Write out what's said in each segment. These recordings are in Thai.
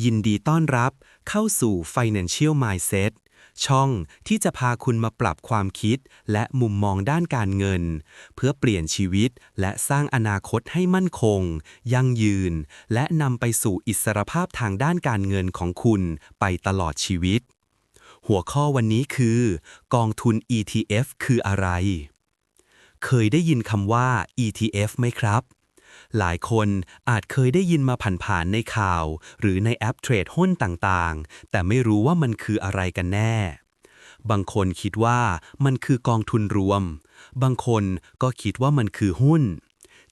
ยินดีต้อนรับเข้าสู่ Financial Mindset ช่องที่จะพาคุณมาปรับความคิดและมุมมองด้านการเงิน เพื่อเปลี่ยนชีวิตและสร้างอนาคตให้มั่นคง ยั่งยืน และนำไปสู่อิสรภาพทางด้านการเงินของคุณไปตลอดชีวิต หัวข้อวันนี้คือ กองทุน ETF คืออะไร เคยได้ยินคำว่า ETF ไหมครับ หลายคนอาจเคยได้ยินมาผ่านๆในข่าว หรือในแอปเทรดหุ้นต่างๆ แต่ไม่รู้ว่ามันคืออะไรกันแน่ บางคนคิดว่ามันคือกองทุนรวม บางคนก็คิดว่ามันคือหุ้น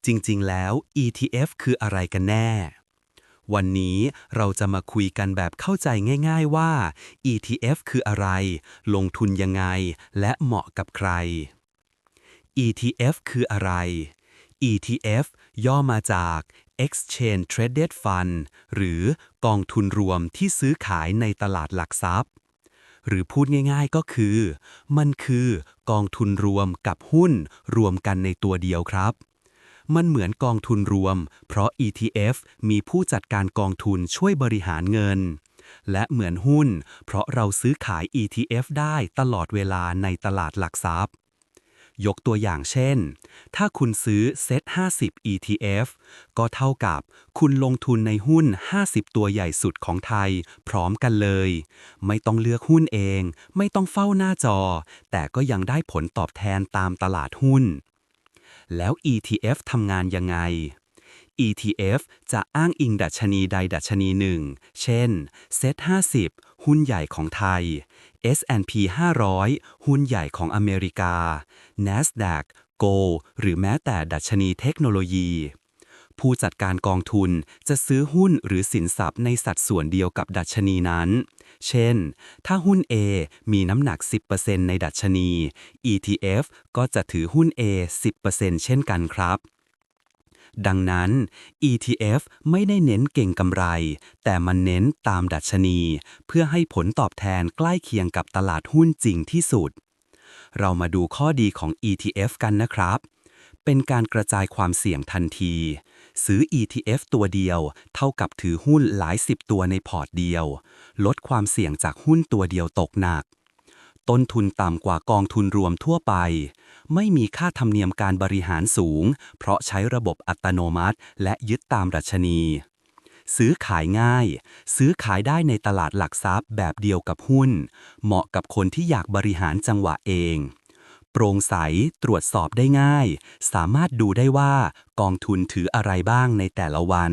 จริงๆ แล้ว ETF คืออะไรกันแน่ วันนี้เราจะมาคุยกันแบบเข้าใจง่าย ๆว่า ETF คืออะไร ลงทุนยังไง และเหมาะกับใคร ETF คืออะไร ETF ย่อมาจาก Exchange Traded Fund หรือกองทุนรวมที่ซื้อขายในตลาดหลักทรัพย์ หรือพูดง่ายๆก็คือ มันคือกองทุนรวมกับหุ้นรวมกันในตัวเดียวครับ มันเหมือนกองทุนรวม เพราะ ETF มีผู้จัดการกองทุนช่วยบริหารเงิน และเหมือนหุ้น เพราะเราซื้อขาย ETF ได้ตลอดเวลาในตลาดหลักทรัพย์ ยกตัวอย่างเช่น ถ้าคุณซื้อเซ็ต50 ETF ก็เท่ากับคุณลงทุนในหุ้น 50 ตัวใหญ่สุดของไทย พร้อมกันเลย ไม่ต้องเลือกหุ้นเอง ไม่ต้องเฝ้าหน้าจอ แต่ก็ยังได้ผลตอบแทนตามตลาดหุ้น แล้ว ETF ทำงานยังไง ETF จะอ้างอิงดัชนีใดดัชนีหนึ่ง เช่นเซ็ต50 หุ้นใหญ่ของไทย S&P 500 หุ้นใหญ่ของอเมริกา NASDAQ Go หรือแม้แต่ดัชนีเทคโนโลยี ผู้จัดการกองทุนจะซื้อหุ้นหรือสินทรัพย์ในสัดส่วนเดียวกับดัชนีนั้น เช่น ถ้าหุ้น A มีน้ำหนัก 10%ในดัชนี ETF ก็จะถือหุ้น A 10%เช่นกันครับ ดังนั้น ETF ไม่ได้เน้นเก่งกำไร แต่มันเน้นตามดัชนี เพื่อให้ผลตอบแทนใกล้เคียงกับตลาดหุ้นจริงที่สุด เรามาดูข้อดีของ ETF กันนะครับ เป็นการกระจายความเสี่ยงทันที ซื้อ ETF ตัวเดียว เท่ากับถือหุ้นหลายสิบตัวในพอร์ตเดียว ลดความเสี่ยงจากหุ้นตัวเดียวตกหนัก ต้นทุนต่ำกว่ากองทุนรวมทั่วไป ไม่มีค่าธรรมเนียมการบริหารสูง เพราะใช้ระบบอัตโนมัติ และยึดตามดัชนี ซื้อขายง่าย ซื้อขายได้ในตลาดหลักทรัพย์แบบเดียวกับหุ้น เหมาะกับคนที่อยากบริหารจังหวะเอง โปร่งใสตรวจสอบได้ง่าย สามารถดูได้ว่ากองทุนถืออะไรบ้างในแต่ละวัน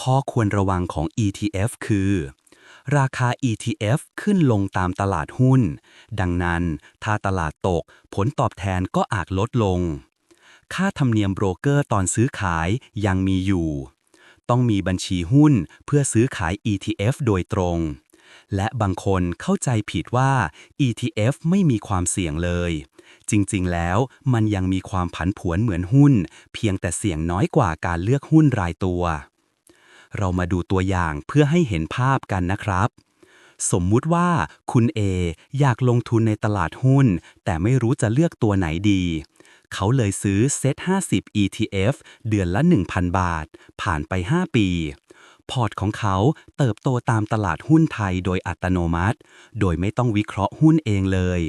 ข้อควรระวังของ ETF คือ ราคา ETF ขึ้นลงตามตลาดหุ้น ดังนั้นถ้าตลาดตกผลตอบแทนก็อาจลดลง ค่าธรรมเนียมโบรกเกอร์ตอนซื้อขายยังมีอยู่ ต้องมีบัญชีหุ้นเพื่อซื้อขาย ETF โดยตรง และบางคนเข้าใจผิดว่า ETF ไม่มีความเสี่ยงเลย จริงๆ แล้วมันยังมีความผันผวนเหมือนหุ้น เพียงแต่เสี่ยงน้อยกว่าการเลือกหุ้นรายตัว เรามาดูตัวอย่างเพื่อให้เห็นภาพกันนะครับ สมมุติว่าคุณ A อยากลงทุนในตลาดหุ้น แต่ไม่รู้จะเลือกตัวไหนดี เขาเลยซื้อเซ็ต50 ETF เดือนละ 1,000 บาท ผ่านไป 5 ปีพอร์ตของเขาเติบโตตามตลาดหุ้นไทยโดยอัตโนมัติ โดยไม่ต้องวิเคราะห์หุ้นเองเลย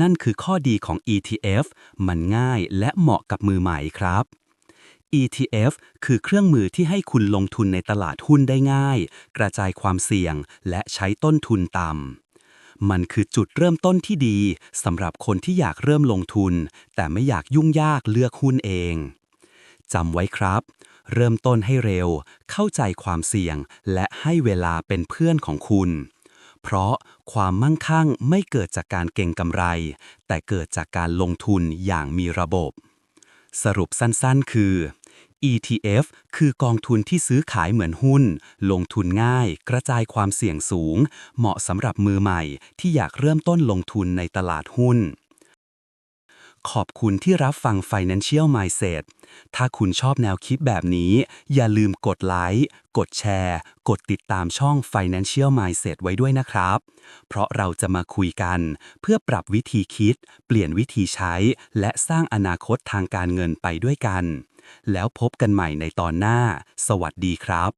นั่นคือข้อดีของ ETF มันง่ายและเหมาะกับมือใหม่ครับ ETF คือเครื่องมือที่ให้คุณลงทุนในตลาดหุ้นได้ง่าย กระจายความเสี่ยง และใช้ต้นทุนต่ำ มันคือจุดเริ่มต้นที่ดีสำหรับคนที่อยากเริ่มลงทุน แต่ไม่อยากยุ่งยากเลือกหุ้นเองจำไว้ครับ เริ่มต้นให้เร็ว เข้าใจความเสี่ยง และให้เวลาเป็นเพื่อนของคุณ เพราะความมั่งคั่งไม่เกิดจากการเก่งกำไร แต่เกิดจากการลงทุนอย่างมีระบบ สรุปสั้นๆ คือ ETF คือกองทุนที่ซื้อขายเหมือนหุ้น ลงทุนง่าย กระจายความเสี่ยงสูง เหมาะสำหรับมือใหม่ที่อยากเริ่มต้นลงทุนในตลาดหุ้น ขอบคุณที่รับฟัง Financial Mindset ถ้าคุณชอบแนวคิดแบบนี้ อย่าลืมกดไลค์ กดแชร์ กดติดตามช่อง Financial Mindset ไว้ด้วยนะครับ เพราะเราจะมาคุยกัน เพื่อปรับวิธีคิด เปลี่ยนวิธีใช้ และสร้างอนาคตทางการเงินไปด้วยกัน แล้วพบกันใหม่ในตอนหน้า สวัสดีครับ